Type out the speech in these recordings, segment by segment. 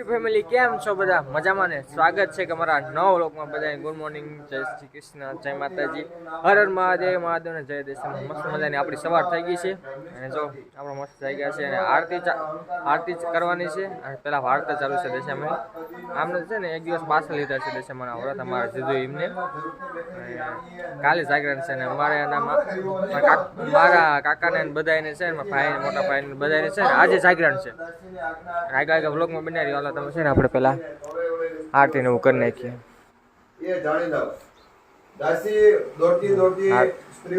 YouTube family કેમ છો બધા? મજામાં ને? સ્વાગત છે કે મારા નવ લોકમાં બધા ગુડ મોર્નિંગ જય શ્રી કૃષ્ણ, જય માતાજી. હર હર મહાદેવ મહાદેવ ને જય દેશ મસ્ત મજાની આપણી સવાર થઈ ગઈ છે. અને જો, આપણે મસ્ત થઈ ગયા છે અને આરતી આરતી કરવાની છે. અને પેલા વાર્તા ચાલુ છે દેશામાં આમને છે ને એક દિવસ પાછળ લીધા છે દેશામાં વ્રત અમારે જીધું એમને કાલે જાગરણ છે ને અમારે એનામાં મારા કાકાને બધાને છે ને, મારા ભાઈ મોટા ભાઈને બધાને છે ને આજે જાગરણ છે. આગળ આગળ બ્લોગમાં બનાવી તમે છે ને આપણે પેલા આરતીને એવું કરી નાખીએ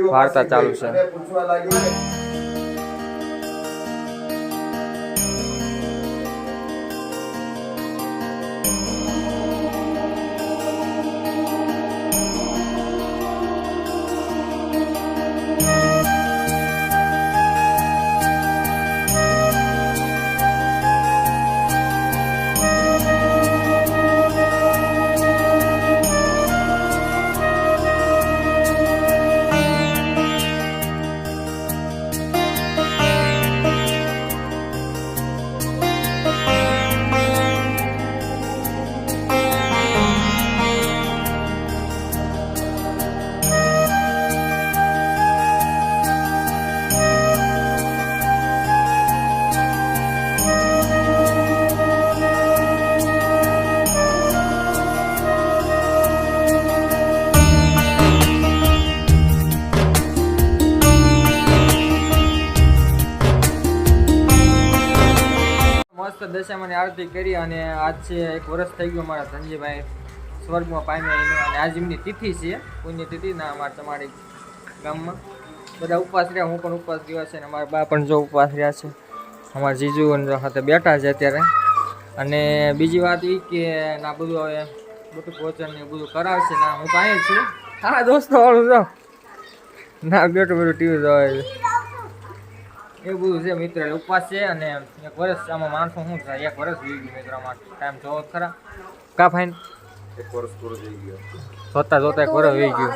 વાર્તા ચાલુ છે. પૂછવા લાગી આરતી કરી અને આજ છે એક વર્ષ થઈ ગયું મારા ધનજીભાઈ સ્વર્ગમાં પામ્યા એનું. અને આજ એમની તિથિ છે, પુણ્ય તિથિ ના અમારા તમારી ગામમાં. બધા ઉપવાસ રહ્યા, હું પણ ઉપવાસ ગયો છે અને અમારા બા પણ જો ઉપવાસ રહ્યા છે. અમારા જીજુ સાથે બેઠા છે અત્યારે. અને બીજી વાત એ કે ના, બધું હવે બધું ભોજન ને બધું કરાવશે. ના, હું કાંઈ છું. હા, દોસ્તો વાળું ના, બેઠું બધું ટીવી જોવે એવું બધું છે મિત્ર ઉપવાસ છે અને એક વર્ષ આમાં માણસો શું થાય? એક વર્ષ વી ગયું મિત્ર આમાં. ટાઈમ જોવો ખરા. કા ફાઈન? એક વર્ષ પૂરો થઈ ગયો. જોતા જોતા એક વર્ષ વી ગયું.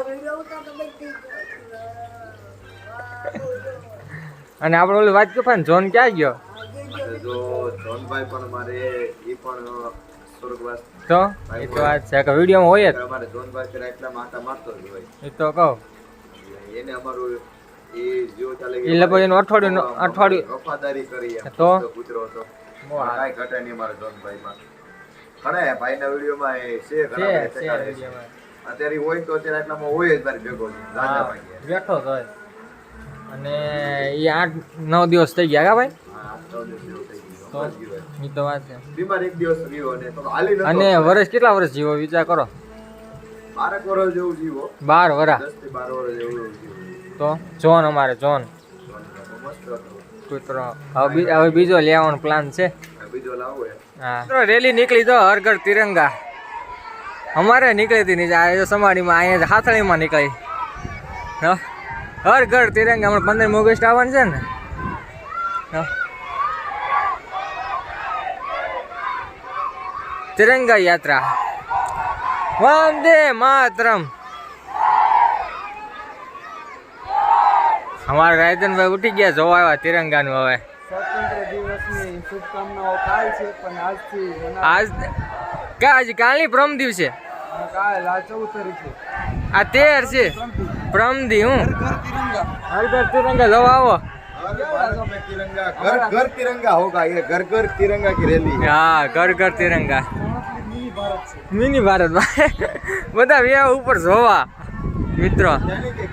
અને આપણે ઓલી વાત કહો જોન ક્યાં ગયો? જો જોનભાઈ પણ મારે એ પણ સ્વર્ગવાસ. તો? એ તો વાત છે. કે વિડીયોમાં હોય જ. અમારે જોનભાઈ એટલા માથા મારતો જ હોય. એ તો કહું. એને અમારું એ લગભગ એનું અઠવાડિયું અઠવાડિયું વફાદારી કરી. તો? કૂતરો હતો. કાંઈ ઘટે નહીં મારા જોનભાઈમાં. ઘણા ભાઈના વિડીયોમાં એ છે છે ઘણા બધા છે દેખાડે છે. વિડીયોમાં. અત્યારે હોય તો અત્યારે આટલામાં હોય જ મારી ભેગો બેઠો જ હોય. અને એ આઠ નવ દિવસ થઈ ગયા કા ભાઈ? અને વર્ષ કેટલા વર્ષ જીવો વિચાર કરો? બાર વર્ષ જેવું જીવો. બાર વરા. બાર વર્ષ જેવું જીવો. તો જોન અમારે, જોન. કૂતરો. હવે હવે બીજો લેવાનો પ્લાન છે. બીજો લાવો. હા રેલી નીકળી તો હર ઘર તિરંગા. અમારે નીકળી હતી નીચે આ સમાડીમાં અહીંયા હાથળીમાં નીકળી. હર ઘર તિરંગા, હમણાં પંદરમી ઓગસ્ટ આવવાનું છે ને. તિરંગા યાત્રા. વંદે માતરમ. અમારા રાયધનભાઈ ઉઠી ગયા જોવા આવ્યા તિરંગાનું હવે. આજ કે આજ કાલની પ્રમ દિવસે આ તેર છે? પ્રમ હું? હર ઘર તિરંગા. જવા આવો. ઘર હા ઘર ઘર તિરંગા. મિની ભારત બધા વ્યા ઉપર જોવા મિત્રો.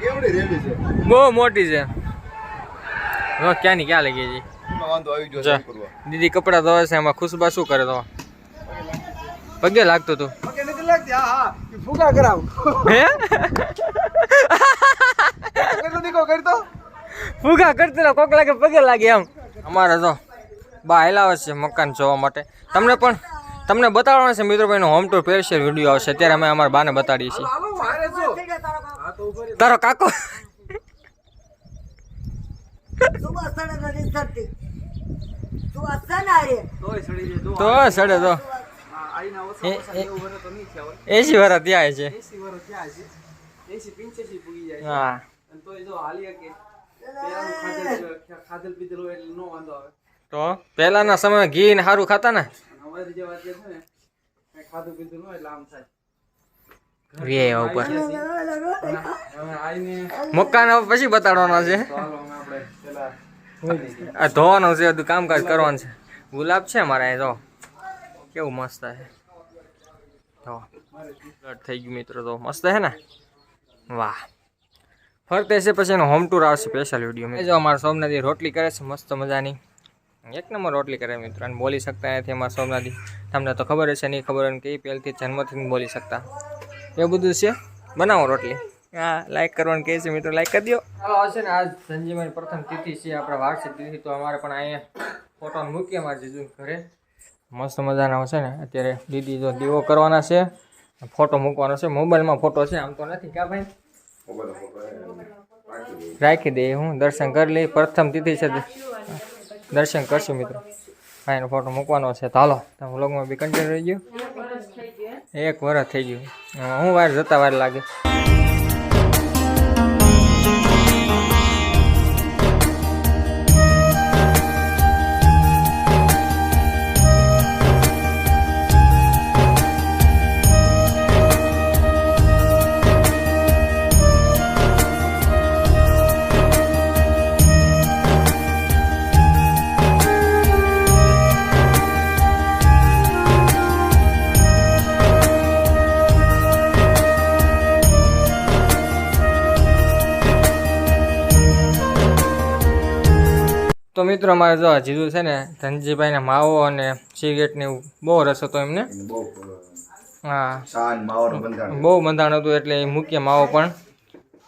કેવડી રેલી છે. બહુ મોટી છે. ક્યાં ની ક્યાં ગયો જા. છે દીદી કપડા ધોવે છે એમાં ખુશબા શું કરે તો? પગે લાગતું તું. ફુગા કરાવ. હે? કરતો. ફુગા કોક લાગે પગે લાગે એમ. અમારે તો બા હેલાવે છે મકાન જોવા માટે. તમને પણ તમને બતાવવાનો છે મિત્રો ભાઈનો હોમ ટુર સ્પેશિયલ વીડિયો આવશે. ત્યારે અમે અમારા બાને બતાડીએ છીએ. તારો કાકો તું અસણ નથી થતી. તું તોય સડી જાય તો તો સડે તો. એ- એ- તો એસી વાર ત્યાં છે એસી વર્ષ થયા છે એસી પિંચ્યાસી પૂગી જાય હા. અને તોય જો હાલી કે ખાધેલ પીધેલ હોય એટલે નો વાંધો આવે. તો પહેલાના સમયમાં ઘી ને સારું ખાતા ને? અને જે વાત છે ને ખાધું પીધું હોય એટલે આમ થાય. વે ઉપર મકાન હવે પછી બતાડવાનો છે. તો હાલો અમે આપણે પેલા આ ધોવાનું છે બધું કામકાજ કરવાનું છે. ગુલાબ છે મારા એ તો કેવું મસ્ત છે. તો થઈ ગયું મિત્રો તો મસ્ત છે ને? વાહ. ફરતે છે પછી એનો હોમ ટૂર આવશે સ્પેશિયલ વીડિયો જો અમારા સોમનાથી રોટલી કરે છે મસ્ત મજાની. એક નંબર રોટલી કરે મિત્રો અને બોલી શકતા નથી અમારા સોમનાથી. તમને તો ખબર હશે નહીં ખબર હોય કે એ પહેલથી જન્મથી બોલી શકતા. એવું બધું છે. બનાવો રોટલી. હા લાઈક કરવાનું કહે છે મિત્રો લાઈક કરી દો ચાલો હશે ને આજ સંજીવની પ્રથમ તિથિ છે, આપણે વાર્ષિક તિથિ, તો અમારે પણ અહીંયા ફોટો મૂકીએ અમારા જીજુ ઘરે. મસ્ત મજાના છે ને. અત્યારે દીદી જો દીવો કરવાના છે ફોટો મૂકવાનો છે. મોબાઈલમાં ફોટો છે, આમ તો નથી. ક્યાં ભાઈ? રાખી દઈએ હું દર્શન કરી લઈ. પ્રથમ તિથિ છે. દર્શન કરશું મિત્રો. ભાઈનો ફોટો મૂકવાનો છે. તો હાલો, તમે વ્લોગમાં બી કન્ટિન્યુ રહી ગયું એક વરસ થઈ ગયું. હું વાર જતા વાર લાગે. તો મિત્રો અમારે જો જીજુ છે ને ધનજીભાઈને માવો અને સિગરેટ ને એવું બહુ રસ હતો એમને. બહુ હા. બહુ બંધાણ હતું એટલે એ મૂકીએ માવો પણ.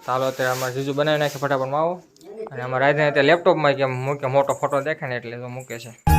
ચાલો અત્યારે અમારે જીજુ બનાવી નાખે ફટાફટ માવો. અને અમારે રાધે અત્યારે લેપટોપમાં કે મૂકે મોટો ફોટો દેખાય ને એટલે તો મૂકે છે.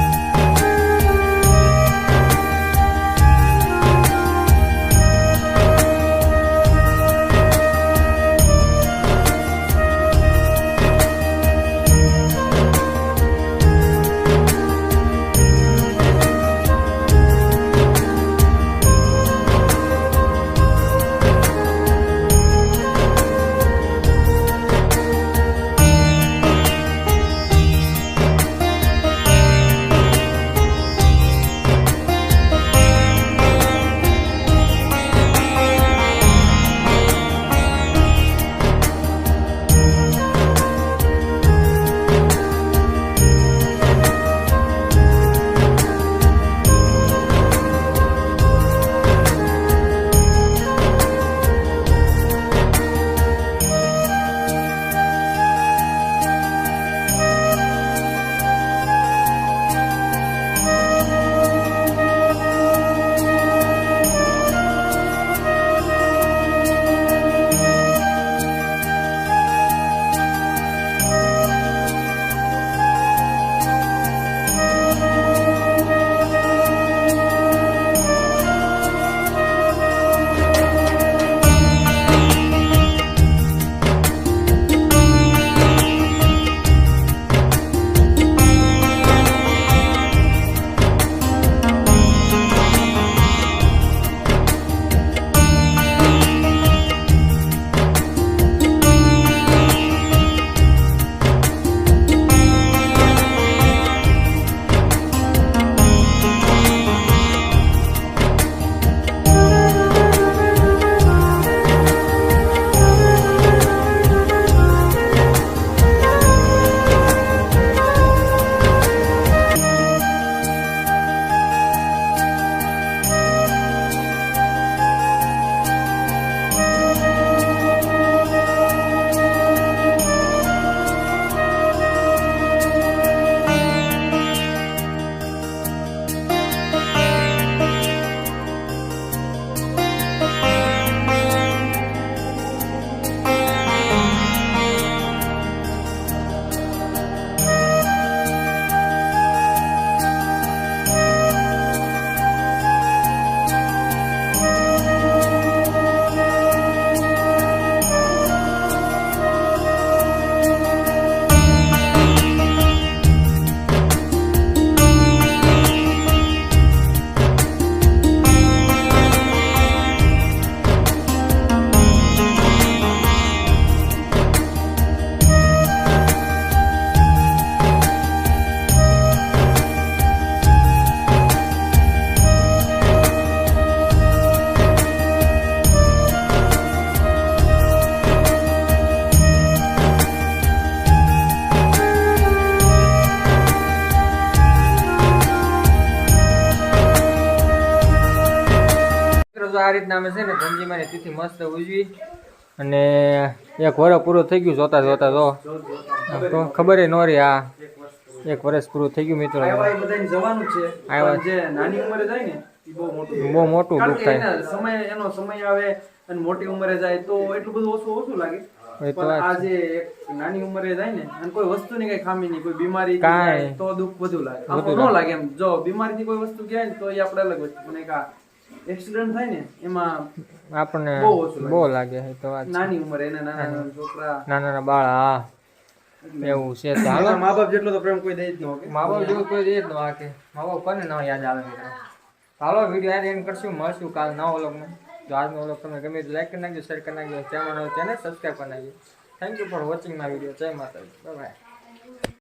આ રીતના અમે છે ને ધનજીમાની તિથિ મસ્ત ઉજવી અને એક વર્ષ પૂરું થઈ ગયું જોતા જોતા જો. તો ખબર ન રહી આ એક વર્ષ પૂરું થઈ ગયું મિત્રો. આવા એ બધાને જવાનું છે. જે નાની ઉંમરે જાય ને બહુ મોટું દુઃખ થાય. સમય એનો સમય આવે અને મોટી ઉંમરે જાય તો એટલું બધું ઓછું ઓછું લાગે. પણ એક નાની ઉંમરે જાય ને અને કોઈ વસ્તુની કઈ ખામી નહીં કોઈ બીમારી કાંઈ. તો દુઃખ વધુ લાગે. ન લાગે. એમ. જો બીમારીથી કોઈ વસ્તુ ને તો એ આપણે અલગ વસ્તુ. એક્સિડન્ટ થાય ને એમાં આપણને બહુ લાગે. છે તો નાની ઉંમરે એના નાના નાના છોકરા. નાના નાના બાળ હા. એવું છે તો હાલો. મા બાપ જેટલો તો પ્રેમ કોઈ દે જ ન મા બાપ જેવું કોઈ દે જ ન કે? મા બાપ કોને ન યાદ આવે હાલો વીડિયો યાદ એન્ડ કરશું મળશું કાલ નવા વ્લોગમાં. જો આજનો વ્લોગ તમને ગમે તો લાઈક કરી નાખજો શેર કરી નાખજો ચેનલ ચેનલ સબસ્ક્રાઈબ કરી નાખજો. Thank you for watching my video જય માતાજી. બાય